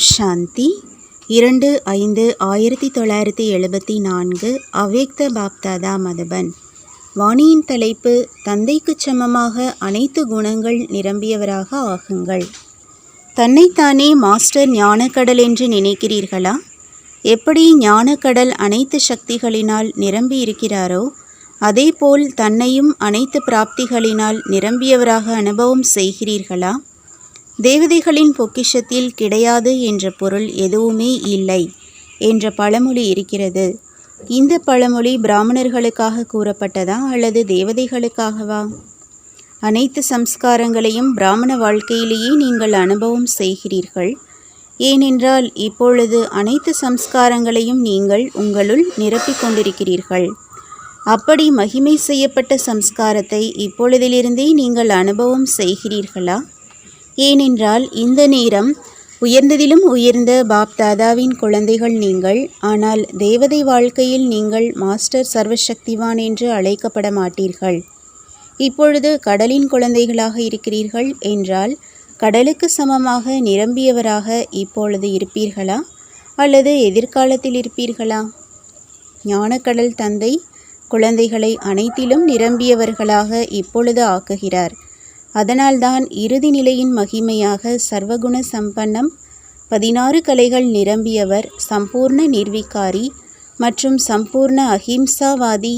சாந்தி. இரண்டு ஐந்து ஆயிரத்தி தொள்ளாயிரத்தி எழுபத்தி நான்கு அவ்யக்த பாப்தாதா மதபன். வாணியின் தலைப்பு தந்தைக்குச் சமமாக அனைத்து குணங்கள் நிரம்பியவராக ஆகுங்கள். தன்னைத்தானே மாஸ்டர் ஞானக்கடல் என்று நினைக்கிறீர்களா? எப்படி ஞானக்கடல் அனைத்து சக்திகளினால் நிரம்பி இருக்கிறாரோ அதேபோல் தன்னையும் அனைத்து பிராப்திகளினால் நிரம்பியவராக அனுபவம் செய்கிறீர்களா? தேவதைகளின் பொக்கிஷத்தில் கிடையாது என்ற பொருள் எதுவுமே இல்லை என்ற பழமொழி இருக்கிறது. இந்த பழமொழி பிராமணர்களுக்காக கூறப்பட்டதா அல்லது தேவதைகளுக்காகவா? அனைத்து சம்ஸ்காரங்களையும் பிராமண வாழ்க்கையிலேயே நீங்கள் அனுபவம் செய்கிறீர்கள். ஏனென்றால் இப்பொழுது அனைத்து சம்ஸ்காரங்களையும் நீங்கள் உங்களுள் நிரப்பிக் கொண்டிருக்கிறீர்கள். அப்படி மகிமை செய்யப்பட்ட சம்ஸ்காரத்தை இப்பொழுதிலிருந்தே நீங்கள் அனுபவம் செய்கிறீர்களா? ஏனென்றால் இந்த நேரம் உயர்ந்ததிலும் உயர்ந்த பாப் தாதாவின் குழந்தைகள் நீங்கள் ஆனால் தேவதை வாழ்க்கையில் நீங்கள் மாஸ்டர் சர்வசக்திவான் என்று அழைக்கப்பட மாட்டீர்கள். இப்பொழுது கடலின் குழந்தைகளாக இருக்கிறீர்கள் என்றால் கடலுக்கு சமமாக நிரம்பியவராக இப்பொழுது இருப்பீர்களா? அல்லது எதிர்காலத்தில் இருப்பீர்களா? ஞானக்கடல் தந்தை குழந்தைகளை அனைத்திலும் நிரம்பியவர்களாக இப்பொழுது ஆக்குகிறார். அதனால்தான் இறுதி நிலையின் மகிமையாக சர்வகுண சம்பன்னம் பதினாறு கலைகள் நிரம்பியவர் சம்பூர்ண நிர்வீக்காரி மற்றும் சம்பூர்ண அஹிம்சாவாதி.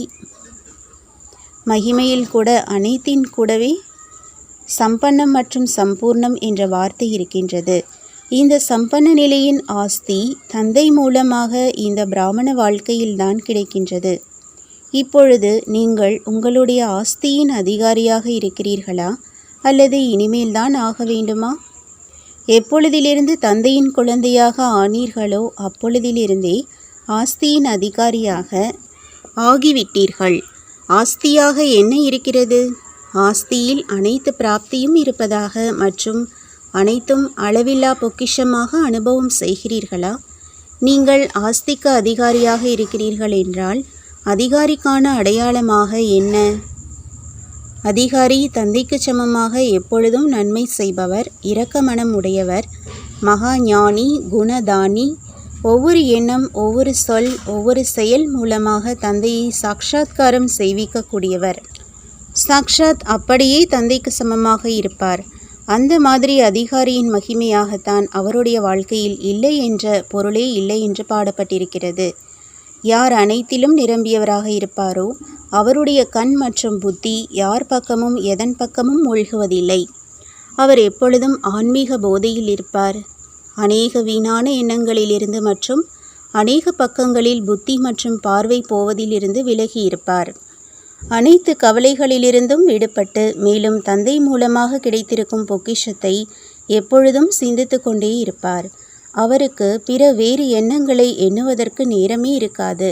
மகிமையில் கூட அனைத்தின் கூடவே சம்பன்னம் மற்றும் சம்பூர்ணம் என்ற வார்த்தை இருக்கின்றது. இந்த சம்பன்ன நிலையின் ஆஸ்தி தந்தை மூலமாக இந்த பிராமண வாழ்க்கையில்தான் கிடைக்கின்றது. இப்பொழுது நீங்கள் உங்களுடைய ஆஸ்தியின் அதிகாரியாக இருக்கிறீர்களா? அல்லது இனிமேல்தான் ஆக வேண்டுமா? எப்பொழுதிலிருந்து தந்தையின் குழந்தையாக ஆனீர்களோ அப்பொழுதிலிருந்தே ஆஸ்தியின் அதிகாரியாக ஆகிவிட்டீர்கள். ஆஸ்தியாக என்ன இருக்கிறது? ஆஸ்தியில் அனைத்து பிராப்தியும் இருப்பதாக மற்றும் அனைத்தும் அளவில்லா பொக்கிஷமாக அனுபவம் செய்கிறீர்களா? நீங்கள் ஆஸ்திக்கு அதிகாரியாக இருக்கிறீர்கள் என்றால் அதிகாரிக்கான அடையாளமாக என்ன? அதிகாரி தந்தைக்கு சமமாக எப்பொழுதும் நன்மை செய்பவர் இரக்க மனம் உடையவர் மகா ஞானி குணதானி. ஒவ்வொரு எண்ணம் ஒவ்வொரு சொல் ஒவ்வொரு செயல் மூலமாக தந்தையை சாட்சாத்காரம் செய்விக்கக்கூடியவர். சாக்ஷாத் அப்படியே தந்தைக்கு சமமாக இருப்பார். அந்த மாதிரி அதிகாரியின் மகிமையாகத்தான் அவருடைய வாழ்க்கையில் இல்லை என்ற பொருளே இல்லை என்று பாடப்பட்டிருக்கிறது. யார் அனைத்திலும் நிரம்பியவராக இருப்பாரோ அவருடைய கண் மற்றும் புத்தி யார் பக்கமும் எதன் பக்கமும் மூழ்குவதில்லை. அவர் எப்பொழுதும் ஆன்மீக போதையில் இருப்பார். அநேக வீணான எண்ணங்களிலிருந்து மற்றும் அநேக பக்கங்களில் புத்தி மற்றும் பார்வை போவதிலிருந்து விலகி இருப்பார் அனைத்து கவலைகளிலிருந்தும் விடுபட்டு மேலும் தந்தை மூலமாக கிடைத்திருக்கும் பொக்கிஷத்தை எப்பொழுதும் சிந்தித்து கொண்டே இருப்பார். அவருக்கு பிற வேறு எண்ணங்களை எண்ணுவதற்கு நேரமே இருக்காது.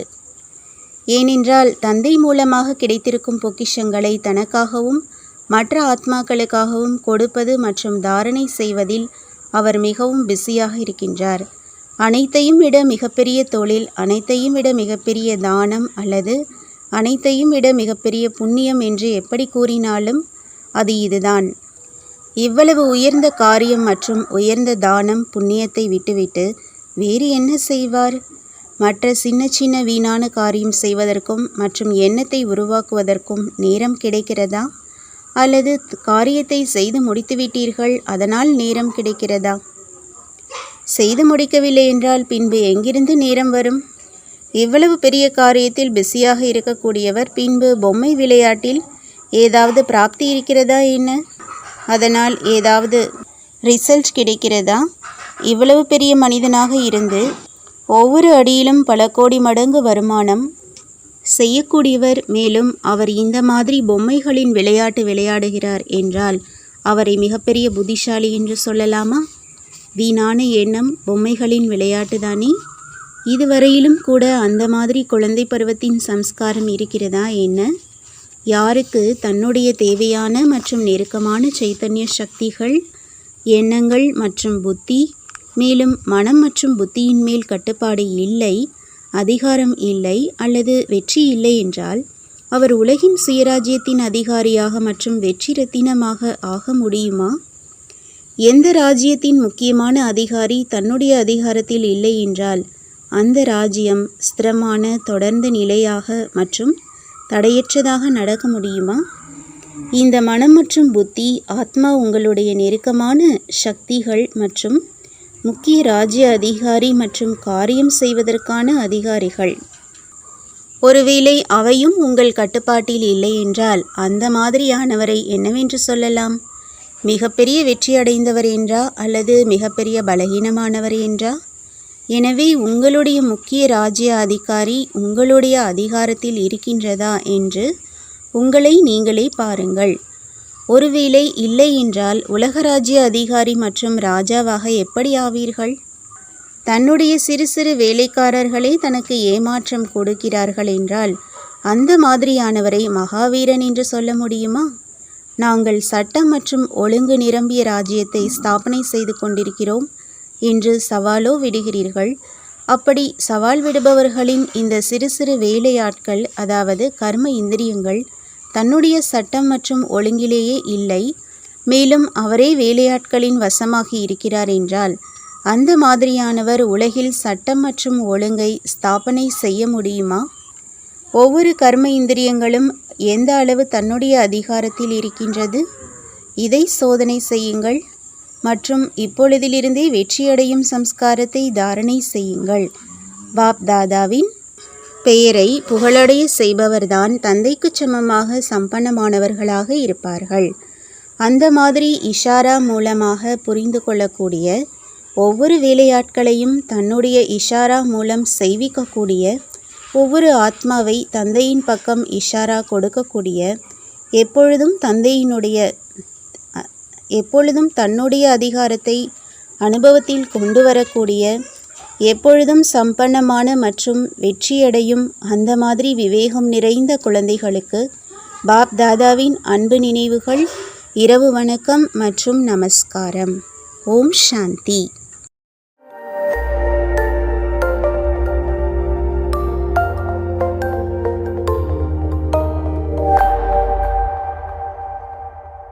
ஏனென்றால் தந்தை மூலமாக கிடைத்திருக்கும் பொக்கிஷங்களை தனக்காகவும் மற்ற ஆத்மாக்களுக்காகவும் கொடுப்பது மற்றும் தாரணை செய்வதில் அவர் மிகவும் பிஸியாக இருக்கின்றார். அனைத்தையும் விட மிகப்பெரிய தொழில் அனைத்தையும் விட மிகப்பெரிய தானம் அல்லது அனைத்தையும் விட மிகப்பெரிய புண்ணியம் என்று எப்படி கூறினாலும் அது இதுதான். இவ்வளவு உயர்ந்த காரியம் மற்றும் உயர்ந்த தானம் புண்ணியத்தை விட்டுவிட்டு வேறு என்ன செய்வார்? மற்ற சின்ன சின்ன வீணான காரியம் செய்வதற்கும் மற்றும் எண்ணத்தை உருவாக்குவதற்கும் நேரம் கிடைக்கிறதா? அல்லது காரியத்தை செய்து முடித்துவிட்டீர்கள் அதனால் நேரம் கிடைக்கிறதா? செய்து முடிக்கவில்லை என்றால் பின்பு எங்கிருந்து நேரம் வரும்? இவ்வளவு பெரிய காரியத்தில் பிஸியாக இருக்கக்கூடியவர் பின்பு பொம்மை விளையாட்டில் ஏதாவது பிராப்தி இருக்கிறதா என்ன? அதனால் ஏதாவது ரிசல்ட் கிடைக்கிறதா? இவ்வளவு பெரிய மனிதனாக இருந்து ஒவ்வொரு அடியிலும் பல கோடி மடங்கு வருமானம் செய்யக்கூடியவர் மேலும் அவர் இந்த மாதிரி பொம்மைகளின் விளையாட்டு விளையாடுகிறார் என்றால் அவரை மிகப்பெரிய புத்திசாலி என்று சொல்லலாமா? வீணான எண்ணம் பொம்மைகளின் விளையாட்டு தானே? இதுவரையிலும் கூட அந்த மாதிரி குழந்தை பருவத்தின் சம்ஸ்காரம் இருக்கிறதா என்ன? யாருக்கு தன்னுடைய தேவையான மற்றும் நெருக்கமான சைத்தன்ய சக்திகள் எண்ணங்கள் மற்றும் புத்தி மேலும் மனம் மற்றும் புத்தியின் மேல் கட்டுப்பாடு இல்லை அதிகாரம் இல்லை அல்லது வெற்றி இல்லை என்றால் அவர் உலகின் சுயராஜ்யத்தின் அதிகாரியாக மற்றும் வெற்றி ரத்தினமாக ஆக முடியுமா? எந்த ராஜ்யத்தின் முக்கியமான அதிகாரி தன்னுடைய அதிகாரத்தில் இல்லை என்றால் அந்த ராஜ்யம் ஸ்திரமான தொடர்ந்து நிலையாக மற்றும் தடையற்றதாக நடக்க முடியுமா? இந்த மனம் மற்றும் புத்தி ஆத்மா உங்களுடைய நெருக்கமான சக்திகள் மற்றும் முக்கிய ராஜ்ய அதிகாரி மற்றும் காரியம் செய்வதற்கான அதிகாரிகள். ஒருவேளை அவையும் உங்கள் கட்டுப்பாட்டில் இல்லை என்றால் அந்த மாதிரியானவரை என்னவென்று சொல்லலாம்? மிகப்பெரிய வெற்றி அடைந்தவர் என்றா அல்லது மிகப்பெரிய பலகீனமானவர் என்றா? எனவே உங்களுடைய முக்கிய ராஜ்ய அதிகாரி உங்களுடைய அதிகாரத்தில் இருக்கின்றதா என்று உங்களை நீங்களே பாருங்கள். ஒருவேளை இல்லை என்றால் உலக ராஜ்ய அதிகாரி மற்றும் ராஜாவாக எப்படி ஆவீர்கள்? தன்னுடைய சிறு சிறு வேலைக்காரர்களே தனக்கு ஏமாற்றம் கொடுக்கிறார்கள் என்றால் அந்த மாதிரியானவரை மகாவீரன் என்று சொல்ல முடியுமா? நாங்கள் சட்டம் மற்றும் ஒழுங்கு நிரம்பிய ராஜ்யத்தை ஸ்தாபனை செய்து கொண்டிருக்கிறோம் என்று சவாலோ விடுகிறீர்கள். அப்படி சவால் விடுபவர்களின் இந்த சிறு சிறு வேலையாட்கள் அதாவது கர்ம இந்திரியங்கள் தன்னுடைய சட்டம் மற்றும் ஒழுங்கிலேயே இல்லை. மேலும் அவரே வேலையாட்களின் வசமாகி இருக்கிறார் என்றால் அந்த மாதிரியானவர் உலகில் சட்டம் மற்றும் ஒழுங்கை ஸ்தாபனை செய்ய முடியுமா? ஒவ்வொரு கர்ம இந்திரியங்களும் எந்த அளவு தன்னுடைய அதிகாரத்தில் இருக்கின்றது? இதை சோதனை செய்யுங்கள். மற்றும் இப்பொழுதிலிருந்தே வெற்றியடையும் சம்ஸ்காரத்தை தாரணை செய்யுங்கள். பாப் தாதாவின் பெயரை புகழடைய செய்பவர்தான் தந்தைக்குச் சமமாக சம்பன்னமானவர்களாக இருப்பார்கள். அந்த மாதிரி இஷாரா மூலமாக புரிந்து கொள்ளக்கூடிய ஒவ்வொரு வேலையாட்களையும் தன்னுடைய இஷாரா மூலம் செய்விக்கக்கூடிய ஒவ்வொரு ஆத்மாவை தந்தையின் பக்கம் இஷாரா கொடுக்கக்கூடிய எப்பொழுதும் தந்தையினுடைய எப்பொழுதும் தன்னுடைய அதிகாரத்தை அனுபவத்தில் கொண்டு வரக்கூடிய எப்பொழுதும் சம்பன்னமான மற்றும் வெற்றியடையும் அந்த மாதிரி விவேகம் நிறைந்த குழந்தைகளுக்கு பாப் தாதாவின் அன்பு நினைவுகள் இரவு வணக்கம் மற்றும் நமஸ்காரம். ஓம் சாந்தி.